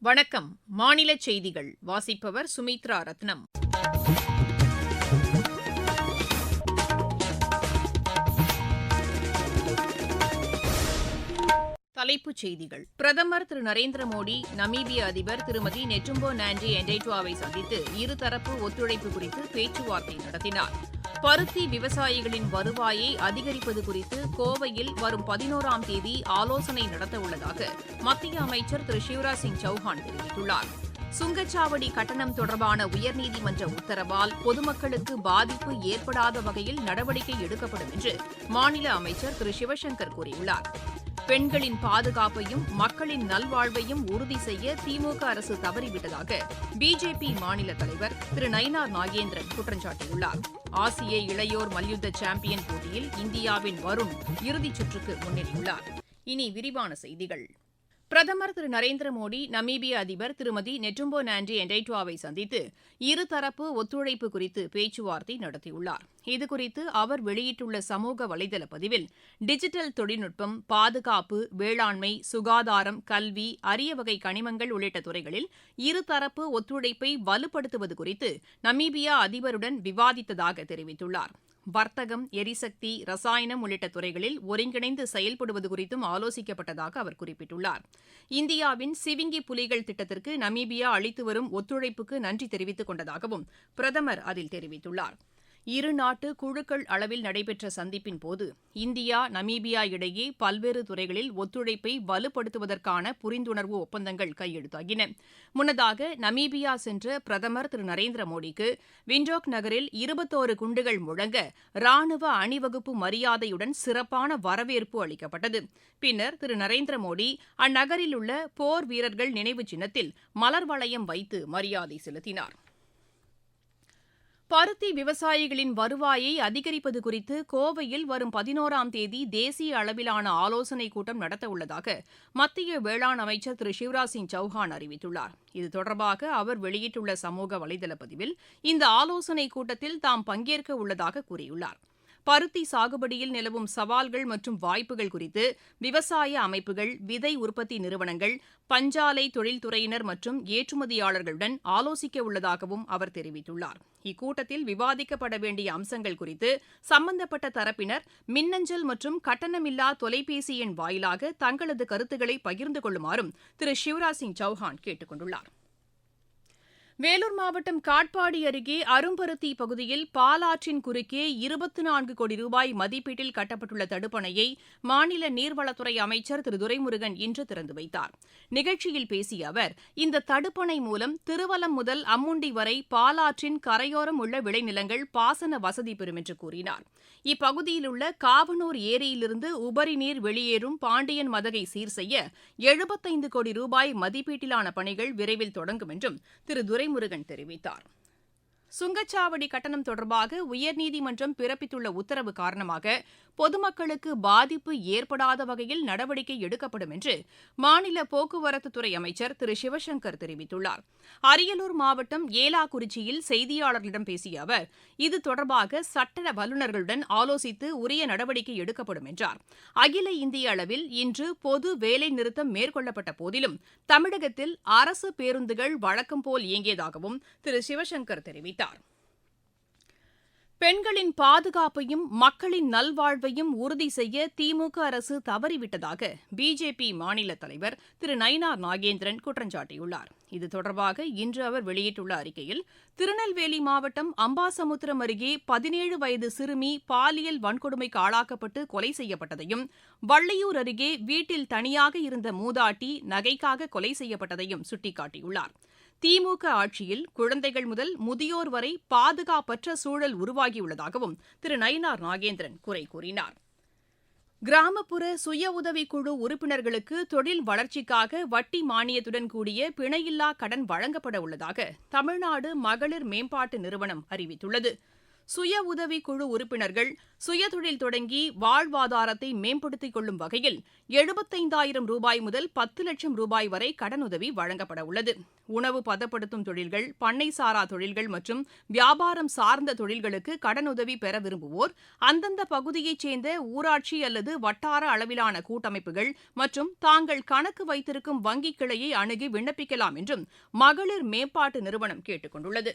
வணக்கம். மாநில செய்திகள். வாசிப்பவர் சுமித்ரா ரத்னம். தலைப்புச் செய்திகள். பிரதமர் திரு நரேந்திர மோடி நமீபிய அதிபர் திருமதி நெட்டும்போ நாண்டி என்டைட்வாவை சந்தித்து இருதரப்பு ஒத்துழைப்பு குறித்து பேச்சுவார்த்தை நடத்தினார். பருத்தி விவசாயிகளின் வருவாயை அதிகரிப்பது குறித்து கோவையில் வரும் பதினோராம் தேதி ஆலோசனை நடத்தவுள்ளதாக மத்திய அமைச்சர் திரு சிவராஜ் சிங் சௌஹான் தெரிவித்துள்ளார். சுங்கச்சாவடி கட்டணம் தொடர்பான உயர்நீதிமன்ற உத்தரவால் பொதுமக்களுக்கு பாதிப்பு ஏற்படாத வகையில் நடவடிக்கை எடுக்கப்படும் என்று மாநில அமைச்சர் திரு சிவசங்கர் கூறியுள்ளார். பெண்களின் பாதுகாப்பையும் மக்களின் நல்வாழ்வையும் உறுதி செய்ய திமுக அரசு தவறிவிட்டதாக பிஜேபி மாநில தலைவர் திரு நயினார் நாகேந்திரன் குற்றம் சாட்டியுள்ளார் ஆசிய இளையோர் மல்யுத்த சாம்பியன் போட்டியில் இந்தியாவின் வருண் இறுதிச் சுற்றுக்கு முன்னேறியுள்ளார். இனி விரிவான செய்திகள். பிரதமர் திரு நரேந்திர மோடி நமீபிய அதிபர் திருமதி நெட்டும்போ நாண்டி என்டைட்வாவை சந்தித்து இருதரப்பு ஒத்துழைப்பு குறித்து பேச்சுவார்த்தை நடத்தியுள்ளார். இதுகுறித்து அவர் வெளியிட்டுள்ள சமூக வலைதள பதிவில் டிஜிட்டல் தொழில்நுட்பம் பாதுகாப்பு வேளாண்மை சுகாதாரம் கல்வி அரிய வகை கனிமங்கள் உள்ளிட்ட துறைகளில் இருதரப்பு ஒத்துழைப்பை வலுப்படுத்துவது குறித்து நமீபியா அதிபருடன் விவாதித்ததாக தெரிவித்துள்ளார். வர்த்தகம் எரிசக்தி ரசாயனம் உள்ளிட்ட துறைகளில் ஒருங்கிணைந்து செயல்படுவது குறித்தும் ஆலோசிக்கப்பட்டதாக அவர் குறிப்பிட்டுள்ளார். இந்தியாவின் சிவிங்கி புலிகள் திட்டத்திற்கு நமீபியா அளித்து வரும் ஒத்துழைப்புக்கு நன்றி தெரிவித்துக் கொண்டதாகவும் பிரதமர் அதில் தெரிவித்துள்ளார். இருநாட்டு குழுக்கள் அளவில் நடைபெற்ற சந்திப்பின் போது இந்தியா நமீபியா இடையே பல்வேறு துறைகளில் ஒத்துழைப்பை வலுப்படுத்துவதற்கான புரிந்துணர்வு ஒப்பந்தங்கள் கையெழுத்தாகின. முன்னதாக நமீபியா சென்ற பிரதமர் திரு நரேந்திர மோடிக்கு விண்டோக் நகரில் இருபத்தோரு குண்டுகள் முழங்க ராணுவ அணிவகுப்பு மரியாதையுடன் சிறப்பான வரவேற்பு அளிக்கப்பட்டது. பின்னர் திரு நரேந்திர மோடி அந்நகரில் உள்ள போர் வீரர்கள் நினைவு சின்னத்தில் மலர் வளையம் வைத்து மரியாதை செலுத்தினார். பருத்தி விவசாயிகளின் வருவாயை அதிகரிப்பது குறித்து கோவையில் வரும் பதினோராம் தேதி தேசிய அளவிலான ஆலோசனைக் கூட்டம் நடத்தவுள்ளதாக மத்திய வேளாண் அமைச்சர் திரு சிவராஜ் சிங் சௌஹான் அறிவித்துள்ளார். இது தொடர்பாக அவர் வெளியிட்டுள்ள சமூக வலைதள பதிவில் இந்த ஆலோசனைக் கூட்டத்தில் தாம் பங்கேற்க உள்ளதாக கூறியுள்ளார். பருத்தி சாகுபடியில் நிலவும் சவால்கள் மற்றும் வாய்ப்புகள் குறித்து விவசாய அமைப்புகள் விதை உற்பத்தி நிறுவனங்கள் பஞ்சாலை தொழில்துறையினர் மற்றும் ஏற்றுமதியாளர்களுடன் ஆலோசிக்க உள்ளதாகவும் அவர் தெரிவித்துள்ளார். இக்கூட்டத்தில் விவாதிக்கப்பட வேண்டிய அம்சங்கள் குறித்து சம்பந்தப்பட்ட தரப்பினர் மின்னஞ்சல் மற்றும் கட்டணமில்லா தொலைபேசி எண் வாயிலாக தங்களது கருத்துக்களை பகிர்ந்து கொள்ளுமாறும் திரு. சிவராஜ் சிங் சௌஹான் கேட்டுக் கொண்டுள்ளாா் வேலூர் மாவட்டம் காட்பாடி அருகே அரும்பருத்தி பகுதியில் பாலாற்றின் குறுக்கே இருபத்தி நான்கு கோடி ரூபாய் மதிப்பீட்டில் கட்டப்பட்டுள்ள தடுப்பணையை மாநில நீர்வளத்துறை அமைச்சர் திரு. துரைமுருகன் இன்று திறந்து வைத்தார். நிகழ்ச்சியில் பேசிய அவர் இந்த தடுப்பணை மூலம் திருவலம் முதல் அம்முண்டி வரை பாலாற்றின் கரையோரம் உள்ள விளைநிலங்கள் பாசன வசதி பெறும் என்று கூறினார். இப்பகுதியில் உள்ள காவனூர் ஏரியிலிருந்து உபரி நீர் வெளியேறும் பாண்டியன் மதகை சீர் செய்ய எழுபத்தைந்து கோடி ரூபாய் மதிப்பீட்டிலான பணிகள் விரைவில் தொடங்கும் என்றும் திரு. துரைமுருகன் தெரிவித்தார். சுங்கச்சாவடி கட்டணம் தொடர்பாக உயர்நீதிமன்றம் பிறப்பித்துள்ள உத்தரவு காரணமாக பொதுமக்களுக்கு பாதிப்பு ஏற்படாத வகையில் நடவடிக்கை எடுக்கப்படும் என்று மாநில போக்குவரத்துத்துறை அமைச்சர் திரு. சிவசங்கர் தெரிவித்துள்ளார். அரியலூர் மாவட்டம் ஏலாக்குறிச்சியில் செய்தியாளர்களிடம் பேசிய அவர் இது தொடர்பாக சட்ட வல்லுநர்களுடன் ஆலோசித்து உரிய நடவடிக்கை எடுக்கப்படும் என்றார். அகில இந்திய அளவில் இன்று பொது வேலை நிறுத்தம் மேற்கொள்ளப்பட்ட போதிலும் தமிழகத்தில் அரசு பேருந்துகள் வழக்கம் போல் இயங்கியதாகவும் திரு. சிவசங்கர் தெரிவித்தார். பெண்களின் பாதுகாப்பையும் மக்களின் நல்வாழ்வையும் உறுதி செய்ய திமுக அரசு தவறிவிட்டதாக பிஜேபி மாநில தலைவர் திரு நயினார் நாகேந்திரன் குற்றம் சாட்டியுள்ளார் இது தொடர்பாக இன்று அவர் வெளியிட்டுள்ள அறிக்கையில் திருநெல்வேலி மாவட்டம் அம்பாசமுத்திரம் அருகே பதினேழு வயது சிறுமி பாலியல் வன்கொடுமைக்கு ஆளாக்கப்பட்டு கொலை செய்யப்பட்டதையும் வள்ளியூர் அருகே வீட்டில் தனியாக இருந்த மூதாட்டி நகைக்காக கொலை செய்யப்பட்டதையும் சுட்டிக்காட்டியுள்ளார். திமுக ஆட்சியில் குழந்தைகள் முதல் முதியோர் வரை பாதுகாப்பற்ற சூழல் உருவாகியுள்ளதாகவும் திரு நயினார் நாகேந்திரன் குறை கூறினார். கிராமப்புற சுய உதவிக்குழு உறுப்பினர்களுக்கு தொழில் வளர்ச்சிக்காக வட்டி மானியத்துடன் கூடிய பிணையில்லா கடன் வழங்கப்பட உள்ளதாக தமிழ்நாடு மகளிர் மேம்பாட்டு நிறுவனம் அறிவித்துள்ளது. சுய உதவிக்குழு குழு உறுப்பினர்கள் சுயதொழில் தொடங்கி வாழ்வாதாரத்தை மேம்படுத்திக் கொள்ளும் வகையில் எழுபத்தைந்தாயிரம் ரூபாய் முதல் பத்து லட்சம் ரூபாய் வரை கடனுதவி வழங்கப்பட உள்ளது. உணவு பதப்படுத்தும் தொழில்கள் பண்ணை சாரா தொழில்கள் மற்றும் வியாபாரம் சார்ந்த தொழில்களுக்கு கடனுதவி பெற விரும்புவோர் அந்தந்த பகுதியைச் சேர்ந்த ஊராட்சி அல்லது வட்டார அளவிலான கூட்டமைப்புகள் மற்றும் தாங்கள் கணக்கு வைத்திருக்கும் வங்கிக் கிளையை அணுகி விண்ணப்பிக்கலாம் என்றும் மகளிர் மேம்பாட்டு நிறுவனம் கேட்டுக் கொண்டுள்ளது.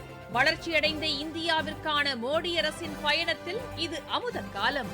வளர்ச்சியடைந்த இந்தியாவிற்கான மோடி அரசின் பயணத்தில் இது அமுத காலம்.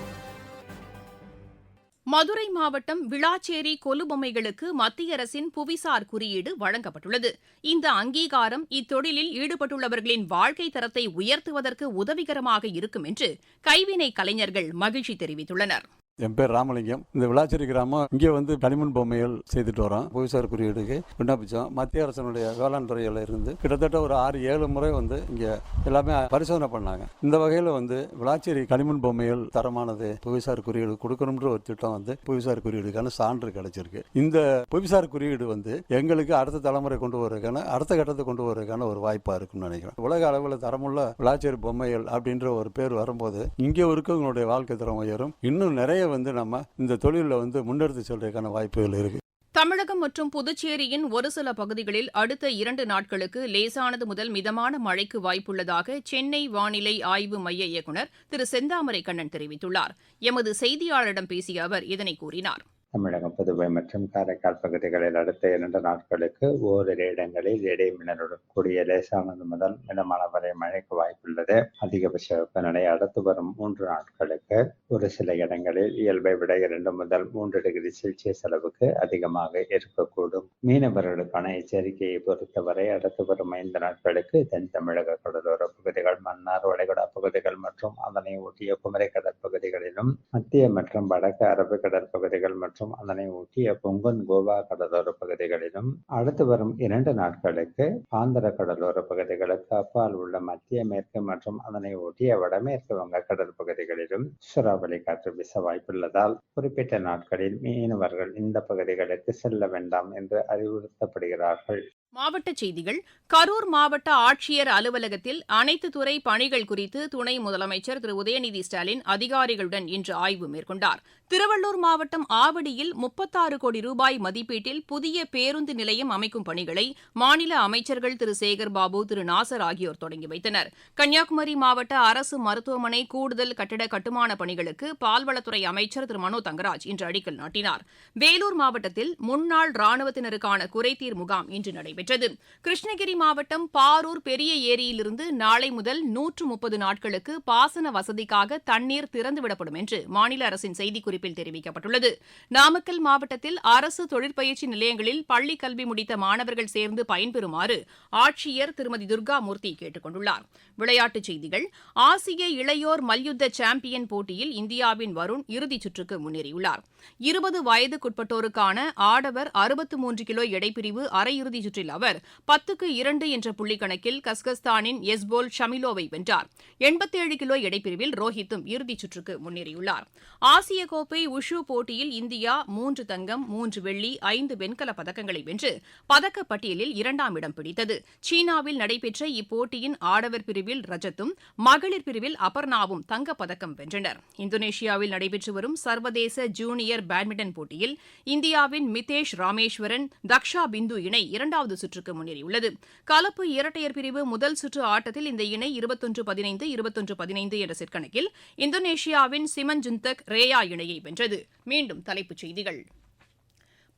மதுரை மாவட்டம் விளாச்சேரி கொலுபொம்மைகளுக்கு மத்திய அரசின் புவிசார் குறியீடு வழங்கப்பட்டுள்ளது. இந்த அங்கீகாரம் இத்தொழிலில் ஈடுபட்டுள்ளவர்களின் வாழ்க்கை தரத்தை உயர்த்துவதற்கு உதவிகரமாக இருக்கும் என்று கைவினை கலைஞர்கள் மகிழ்ச்சி தெரிவித்துள்ளனர். என் பேர் ராமலிங்கம். இந்த விளாச்சேரி கிராமம் இங்கே வந்து களிமண் பொம்மைகள் செய்துட்டு வரோம். புவிசார் குறியீடுக்கு விண்ணப்பிச்சோம். மத்திய அரசனுடைய வேளாண் துறையில் இருந்து கிட்டத்தட்ட ஒரு ஆறு ஏழு முறை வந்து இங்கே எல்லாமே பரிசோதனை பண்ணாங்க. இந்த வகையில் வந்து விளாச்சேரி களிமண் பொம்மைகள் தரமானது புவிசார் குறியீடு கொடுக்கணுன்ற ஒரு திட்டம் வந்து புவிசார் குறியீடுக்கான சான்று கிடைச்சிருக்கு. இந்த புவிசார் குறியீடு வந்து எங்களுக்கு அடுத்த தலைமுறை கொண்டு வரதுக்கான அடுத்த கட்டத்தை கொண்டு வரதுக்கான ஒரு வாய்ப்பாக இருக்கும்னு நினைக்கிறேன் உலக அளவில் தரமுள்ள விளாச்சேரி பொம்மைகள் அப்படின்ற ஒரு பேர் வரும்போது இங்கே இருக்கவங்களுடைய வாழ்க்கை தரம் உயரும். இன்னும் நிறைய வந்து நம்ம இந்த தொழிலில் வந்து முன்னெடுத்து செல்றதுக்கான வாய்ப்புகள் இருக்கு. தமிழகம் மற்றும் புதுச்சேரியின் ஒரு சில பகுதிகளில் அடுத்த இரண்டு நாட்களுக்கு லேசானது முதல் மிதமான மழைக்கு வாய்ப்புள்ளதாக சென்னை வானிலை ஆய்வு மைய இயக்குநர் திரு செந்தாமரை கண்ணன் தெரிவித்துள்ளார். எமது செய்தியாளரிடம் பேசிய அவர் இதனை கூறினார். தமிழகம் புதுவை மற்றும் காரைக்கால் பகுதிகளில் அடுத்த இரண்டு நாட்களுக்கு ஓரிரு இடங்களில் இடைமின்னலுடன் கூடிய லேசானது முதல் மிதமான வரை மழைக்கு வாய்ப்புள்ளது. அதிகபட்ச வெப்பநிலை அடுத்து வரும் மூன்று நாட்களுக்கு ஒரு சில இடங்களில் இயல்பை விட இரண்டு முதல் மூன்று டிகிரி செல்சியஸ் அளவுக்கு அதிகமாக இருக்கக்கூடும். மீனவர்களுக்கான எச்சரிக்கையை பொறுத்தவரை அடுத்து வரும் ஐந்து நாட்களுக்கு தென் தமிழக கடலோர பகுதிகள் மன்னார் வளைகுடா பகுதிகள் மற்றும் அதனை ஒட்டிய குமரி கடற்பகுதிகளிலும் மத்திய மற்றும் வடக்கு அரபு கடற்பகுதிகள் மற்றும் மற்றும் அதனை ஒட்டிய பொங்கன் கோவா கடலோர பகுதிகளிலும் அடுத்து வரும் இரண்டு நாட்களுக்கு ஆந்திர கடலோர பகுதிகளுக்கு அப்பால் உள்ள மத்திய மேற்கு மற்றும் அதனை ஒட்டிய வடமேற்கு வங்க கடற்பகுதிகளிலும் சூறாவளி காற்று வீச வாய்ப்புள்ளதால் குறிப்பிட்ட நாட்களில் மீனவர்கள் இந்த பகுதிகளுக்கு செல்ல வேண்டாம் என்று அறிவுறுத்தப்படுகிறார்கள். மாவட்டச் செய்திகள். கரூர் மாவட்ட ஆட்சியர் அலுவலகத்தில் அனைத்து துறை பணிகள் குறித்து துணை முதலமைச்சர் திரு. உதயநிதி ஸ்டாலின் அதிகாரிகளுடன் இன்று ஆய்வு மேற்கொண்டார். திருவள்ளூர் மாவட்டம் ஆவடியில் முப்பத்தாறு கோடி ரூபாய் மதிப்பீட்டில் புதிய பேருந்து நிலையம் அமைக்கும் பணிகளை மாநில அமைச்சர்கள் திரு. சேகர் பாபு திரு. நாசர் ஆகியோர் தொடங்கி வைத்தனர். கன்னியாகுமரி மாவட்ட அரசு மருத்துவமனை கூடுதல் கட்டிட கட்டுமான பணிகளுக்கு பால்வளத்துறை அமைச்சர் திரு. மனோ தங்கராஜ் இன்று அடிக்கல் நாட்டினார். வேலூர் மாவட்டத்தில் முன்னாள் ராணுவத்தினருக்கான குறைதீர் முகாம் இன்று நடைபெற்றது. கிருஷ்ணகிரி மாவட்டம் பாரூர் பெரிய ஏரியிலிருந்து நாளை முதல் நூற்று முப்பது நாட்களுக்கு பாசன வசதிக்காக தண்ணீர் திறந்துவிடப்படும் என்று மாநில அரசின் செய்திக்குறிப்பில் தெரிவிக்கப்பட்டுள்ளது. நாமக்கல் மாவட்டத்தில் அரசு தொழிற்பயிற்சி நிலையங்களில் பள்ளி கல்வி முடித்த மாணவர்கள் சேர்ந்து பயன்பெறுமாறு ஆட்சியர் திருமதி துர்காமூர்த்தி கேட்டுக் கொண்டுள்ளார். விளையாட்டுச் செய்திகள். ஆசிய இளையோர் மல்யுத்த சாம்பியன் போட்டியில் இந்தியாவின் வருண் இறுதிச் சுற்றுக்கு முன்னேறியுள்ளார். இருபது வயதுக்குட்பட்டோருக்கான ஆடவர் அறுபத்து மூன்று கிலோ எடைப்பிரிவு அரையிறுதிச் சுற்றில் அவர் பத்துக்கு இரண்டு என்ற புள்ளிக்கணக்கில் கஸ்கஸ்தானின் எஸ்போல் ஷமிலோவை வென்றார். எண்பத்தேழு கிலோ எடைப்பிரிவில் ரோஹித்தும் இறுதிச் சுற்றுக்கு முன்னேறியுள்ளார். ஆசிய கோப்பை உஷு போட்டியில் இந்தியா மூன்று தங்கம் மூன்று வெள்ளி ஐந்து வெண்கலப் பதக்கங்களை வென்று பதக்கப்பட்டியலில் இரண்டாம் இடம் பிடித்தது. சீனாவில் நடைபெற்ற இப்போட்டியின் ஆடவர் பிரிவில் ரஜத்தும் மகளிர் பிரிவில் அபர்ணாவும் தங்கப்பதக்கம் வென்றனர். இந்தோனேஷியாவில் நடைபெற்று வரும் சர்வதேச ஜூனியர் பேட்மிண்டன் போட்டியில் இந்தியாவின் மிதேஷ் ராமேஸ்வரன் தக்ஷா பிந்து இணை இரண்டாவது சுற்றுக்கு முன்னேறியுள்ளது கலப்பு இரட்டையர் பிரிவு முதல் சுற்று ஆட்டத்தில் இந்த இணை இருபத்தொன்று பதினைந்து இருபத்தொன்று பதினைந்து என்ற செட் கணக்கில் இந்தோனேஷியாவின் சிமன் ஜுந்தக் ரேயா இணையை வென்றது. மீண்டும் தலைப்புச் செய்திகள்.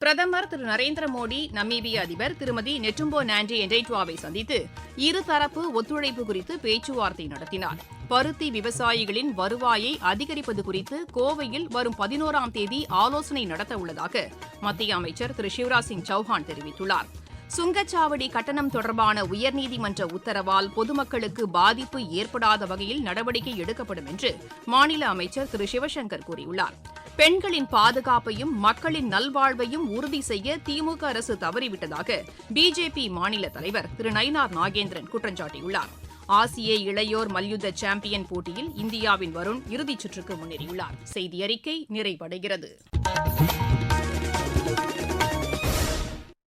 பிரதமர் திரு நரேந்திர மோடி நமீபிய அதிபர் திருமதி நெட்டும்போ நாண்டி என்டைட்வாவை சந்தித்து இருதரப்பு ஒத்துழைப்பு குறித்து பேச்சுவார்த்தை நடத்தினார். பருத்தி விவசாயிகளின் வருவாயை அதிகரிப்பது குறித்து கோவையில் வரும் பதினோராம் தேதி ஆலோசனை நடத்த உள்ளதாக மத்திய அமைச்சர் திரு சிவராஜ் சிங் சௌஹான் தெரிவித்துள்ளாா் சுங்கச்சாவடி கட்டணம் தொடர்பான உயர்நீதிமன்ற உத்தரவால் பொதுமக்களுக்கு பாதிப்பு ஏற்படாத வகையில் நடவடிக்கை எடுக்கப்படும் என்று மாநில அமைச்சர் திரு சிவசங்கர் கூறியுள்ளார். பெண்களின் பாதுகாப்பையும் மக்களின் நல்வாழ்வையும் உறுதி செய்ய திமுக அரசு தவறிவிட்டதாக பிஜேபி மாநில தலைவர் திரு நயினார் நாகேந்திரன் குற்றம் சாட்டியுள்ளார். ஆசிய இளையோர் மல்யுத்த சாம்பியன் போட்டியில் இந்தியாவின் வருண் இறுதிச் சுற்றுக்கு முன்னேறியுள்ளார். செய்தி அறிக்கை நிறைவடைகிறது.